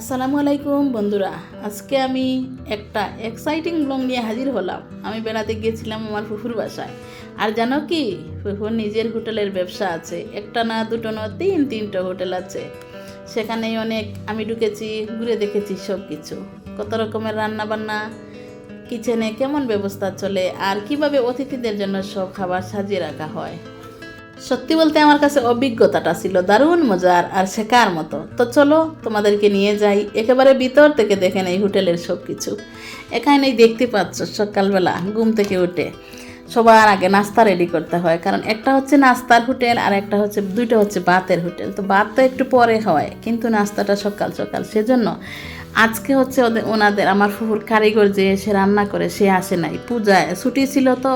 আসসালামু আলাইকুম, বন্ধুরা। আজকে আমি একটা এক্সাইটিং ব্লগ নিয়ে হাজির হলাম। আমি বেড়াতে গিয়েছিলাম আমার ফুফুর বাসায়। আর জানো কি? ফুফুর নিজের হোটেলের ব্যবসা আছে। একটা না, দুটো না, তিন, তিনটা হোটেল আছে। সেখানেই অনেক আমি ঢুকেছি, ঘুরে দেখেছি সব কিছু কত রকমের রান্না বান্না কিচেনে কেমন ব্যবস্থা চলে, আর কীভাবে অতিথিদের জন্য সব খাবার সাজিয়ে রাখা হয়। সত্যি বলতে আমার কাছে অভিজ্ঞতাটা ছিল দারুণ মজার আর শেখার মতো। তো চলো, তোমাদেরকে নিয়ে যাই একেবারে ভিতর থেকে দেখেন এই হোটেলের সব কিছু এখানেই দেখতে পাচ্ছ সকালবেলা ঘুম থেকে উঠে। সবার আগে নাস্তা রেডি করতে হয়, কারণ একটা হচ্ছে নাস্তার হোটেল আর একটা হচ্ছে, দুইটা হচ্ছে ভাতের হোটেল। তো ভাত তো একটু পরে হয়, কিন্তু নাস্তাটা সকাল সকাল। সেজন্য আজকে হচ্ছে ওদের ওনাদের, আমার ফুফুর কারিগর যে এসে রান্না করে, সে আসে নাই। পূজায়, ছুটি ছিল তো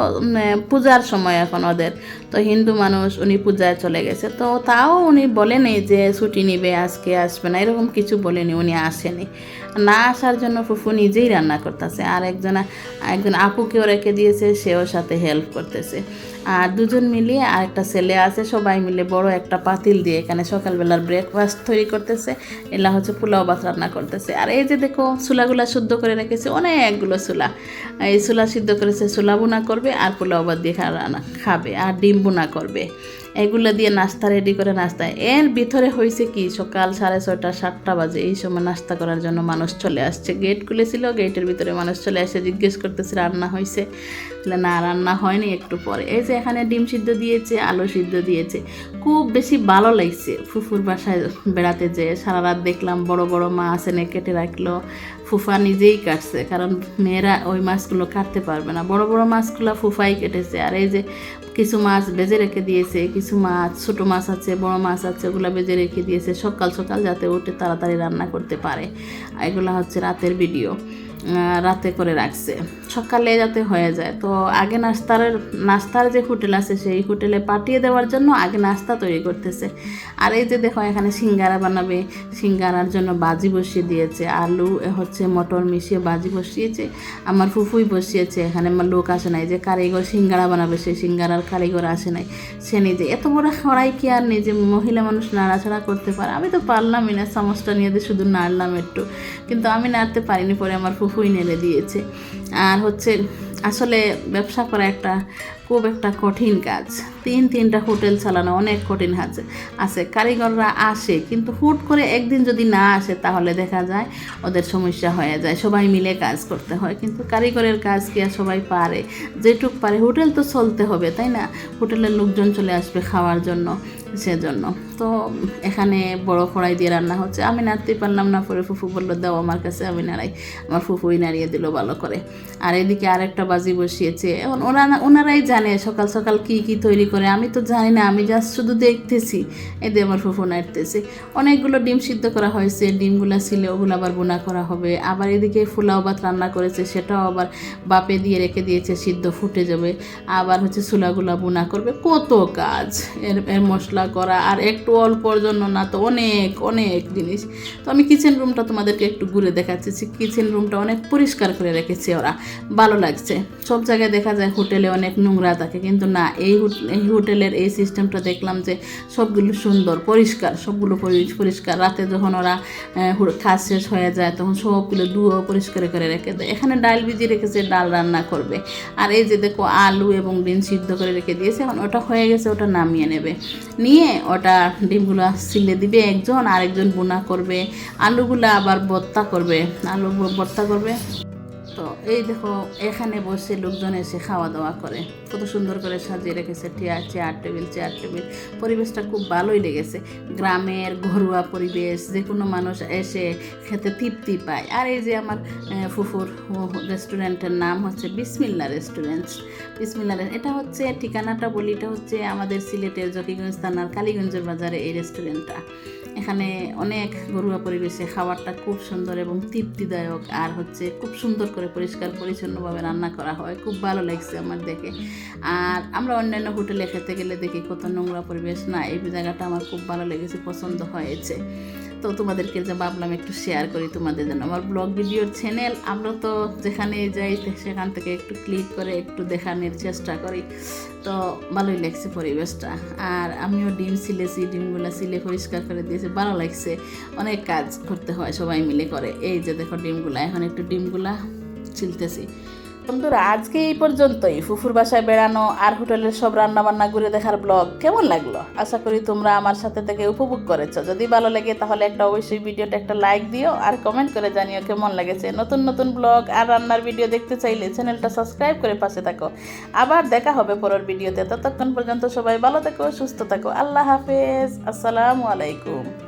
পূজার সময় এখন ওদের। তো হিন্দু মানুষ, উনি পূজায় চলে গেছে। তো তাও উনি বলেনি যে ছুটি নিবে, আজকে আসবে না, এরকম কিছু বলেনি, উনি আসেনি। না আসার জন্য ফুফু নিজেই রান্না করতেছে। আর একজন একজন আপুকেও রেখে দিয়েছে, সেও সাথে হেল্প করতেছে। আর দুজন মিলিয়ে আর একটা ছেলে আছে, সবাই মিলে বড় একটা পাতিল দিয়ে এখানে সকালবেলার ব্রেকফাস্ট তৈরি করতেছে। এলা হচ্ছে পোলাও ভাত রান্না করতেছে। আর এই যে দেখো, চুলাগুলা শুদ্ধ করে রেখেছে অনেকগুলো চুলা। এই চুলা সিদ্ধ করেছে, চুলা বোনা করবে আর পোলাও ভাত দিয়ে রান্না- খাবে আর ডিম বোনা করবে। এগুলো দিয়ে নাস্তা রেডি করে নাস্তা। এর ভিতরে হয়েছে কি সকাল সাড়ে ছয়টা সাতটা বাজে এই সময় নাস্তা করার জন্য মানুষ চলে আসছে। গেট খুলেছিল গেটের ভিতরে মানুষ চলে আসে জিজ্ঞেস করতেছে রান্না হয়েছে বলে, না রান্না হয়নি একটু পরে। এই যে এখানে ডিম সিদ্ধ দিয়েছে আলু সিদ্ধ দিয়েছে। খুব বেশি ভালো লাগছে ফুফুর বাসায় বেড়াতে যেয়ে। সারা রাত দেখলাম বড় বড় মাছ এনে কেটে রাখল। ফুফা নিজেই কাটছে কারণ মেয়েরা ওই মাছগুলো কাটতে পারবে না। বড় বড় মাছগুলো ফুফাই কেটেছে। আর এই যে কিছু মাছ বেজে রেখে দিয়েছে, কিছু মাছ, ছোট মাছ আছে, বড় মাছ আছে, ওগুলো বেজে রেখে দিয়েছে। সকাল সকাল যাতে উঠে তাড়াতাড়ি রান্না করতে পারে। এগুলো হচ্ছে রাতের ভিডিও রাতে করে রাখছে। সকালে যাতে হয়ে যায়। তো আগে নাস্তার নাস্তার যে হোটেল আছে, সেই হোটেলে পাঠিয়ে দেওয়ার জন্য আগে নাস্তা তৈরি করতেছে। আর এই যে দেখো, এখানে সিঙ্গারা বানাবে। সিঙ্গারার জন্য বাজি বসিয়ে দিয়েছে। আলু হচ্ছে মটর মিশিয়ে বাজি বসিয়েছে। আমার ফুফুই বসিয়েছে। এখানে আমার লোক আসে নাই যে কারিগর সিঙ্গারা বানাবে। সেই সিঙ্গারার কারিগর আসে নাই। সে নিজে, এত বড় খড়াই কি আর নিজে মহিলা মানুষ নাড়াছাড়া করতে পারে? আমি তো পারলামই না। চামচটা নিয়ে শুধু নাড়লাম একটু। কিন্তু আমি নাড়তে পারিনি পরে আমার ফুফুই নেড়ে দিয়েছে। আর হচ্ছে আসলে ব্যবসা করা একটা খুব একটা কঠিন কাজ। তিন তিনটা হোটেল চালানো অনেক কঠিন আছে আছে। কারিগররা আসে, কিন্তু হুট করে একদিন যদি না আসে, তাহলে দেখা যায় ওদের সমস্যা হয়ে যায়। সবাই মিলে কাজ করতে হয়। কিন্তু কারিগরের কাজ কি আর সবাই পারে? যেটুক পারে, হোটেল তো চলতে হবে, তাই না? হোটেলের লোকজন চলে আসবে খাওয়ার জন্য। সেজন্য। তো এখানে বড় কড়াই দিয়ে রান্না হচ্ছে। আমি নাড়তে পারলাম না, পরে ফুফু বলল, দাও আমার কাছে, আমি নাড়াই। আমার ফুফুই নাড়িয়ে দিল ভালো করে। আর এদিকে আরেকটা বাজি বসিয়েছে। এখন ওরা ওনারাই জানে সকাল সকাল কি কি তৈরি করে। আমি তো জানি না, আমি জাস্ট শুধু দেখতেছি। এদের আমার ফুফু নাড়তেছে। অনেকগুলো ডিম সিদ্ধ করা হয়েছে। ডিমগুলো ছিলে, ওগুলো আবার বোনা করা হবে। আবার এদিকে ফুলাও ভাত রান্না করেছে, সেটাও আবার বাপে দিয়ে রেখে দিয়েছে, সিদ্ধ ফুটে যাবে। আবার হচ্ছে চুলাগুলা বোনা করবে। কত কাজ! এর এর মশলা করা আর একটু অল্পর জন্য না তো অনেক অনেক জিনিস। তো আমি কিচেন রুমটা তোমাদেরকে একটু ঘুরে দেখাচ্ছি। কিচেন রুমটা অনেক পরিষ্কার করে রেখেছে ওরা। ভালো লাগছে। সব জায়গায় দেখা যায় হোটেলে অনেক নোংরা থাকে। কিন্তু না, এই হোটেলের এই সিস্টেমটা দেখলাম যে সবগুলো সুন্দর, পরিষ্কার। সবগুলো পরি- পরিষ্কার। রাতে যখন ওরা কাজ শেষ হয়ে যায়, তখন সবগুলো ধুয়ো পরিষ্কার করে রেখে দেয়। এখানে ডাল ভিজিয়ে রেখেছে, ডাল রান্না করবে। আর এই যে দেখো আলু এবং ডিম সিদ্ধ করে রেখে দিয়েছে। এখন ওটা হয়ে গেছে, ওটা নামিয়ে নেবে। নিয়ে ওটা ডিমগুলো সিলে দিবে, একজন আরেকজন বোনা করবে, আলুগুলো আবার ভর্তা করবে। আলু ভর্তা করবে। এই দেখো, এখানে বসে লোকজন এসে খাওয়া দাওয়া করে। কত সুন্দর করে সাজিয়ে রেখেছে chair chair table chair table. পরিবেশটা খুব ভালোই লেগেছে। গ্রামের ঘরোয়া পরিবেশ যে কোনো মানুষ এসে খেতে তৃপ্তি পায়। আর এই যে আমার ফুফুর রেস্টুরেন্টের নাম হচ্ছে বিসমিল্লা রেস্টুরেন্ট। বিসমিল্লা এটা হচ্ছে ঠিকানাটা বলি, এটা হচ্ছে আমাদের সিলেটের জকিগঞ্জ থানার কালীগঞ্জের বাজারে এই রেস্টুরেন্টটা। এখানে অনেক ঘরোয়া পরিবেশে খাবারটা খুব সুন্দর এবং তৃপ্তিদায়ক, আর হচ্ছে খুব সুন্দর করে পরিষ্কার পরিচ্ছন্নভাবে রান্না করা হয়। খুব ভালো লাগছে আমার দেখে। আর আমরা অন্যান্য হোটেলে খেতে গেলে দেখি কত নোংরা পরিবেশ। না, এই জায়গাটা আমার খুব ভালো লেগেছে, পছন্দ হয়েছে। তো তোমাদেরকে যে ভাবলাম একটু শেয়ার করি তোমাদের জন্য। আমার ব্লগ ভিডিওর চ্যানেল আমরা তো যেখানে যাই সেখান থেকে একটু ক্লিক করে একটু দেখানোর চেষ্টা করি। তো ভালোই লাগছে পরিবেশটা। আর আমিও ডিম সিলেছি, ডিমগুলো সিলে পরিষ্কার করে দিয়েছি। ভালো লাগছে। অনেক কাজ করতে হয় সবাই মিলে করে। এই যে দেখো ডিমগুলা, এখন একটু ডিমগুলা ছিলতেছি বন্ধুরা, আজকে এই পর্যন্তই। ফুফুর বাসায় বেড়ানো আর হোটেলের সব রান্না বান্না ঘুরে দেখার ব্লগ কেমন লাগল? আশা করি তোমরা আমার সাথে থেকে উপভোগ করেছ। যদি ভালো লাগে, তাহলে একটা অবশ্যই ভিডিওটা একটা লাইক দিও আর কমেন্ট করে জানিও কেমন লেগেছে। নতুন নতুন ব্লগ আর রান্নার ভিডিও দেখতে চাইলে চ্যানেলটা সাবস্ক্রাইব করে পাশে থাকো। আবার দেখা হবে পরের ভিডিওতে। ততক্ষণ পর্যন্ত সবাই ভালো থাকো, সুস্থ থাকো। আল্লাহ হাফেজ। আসসালামু আলাইকুম।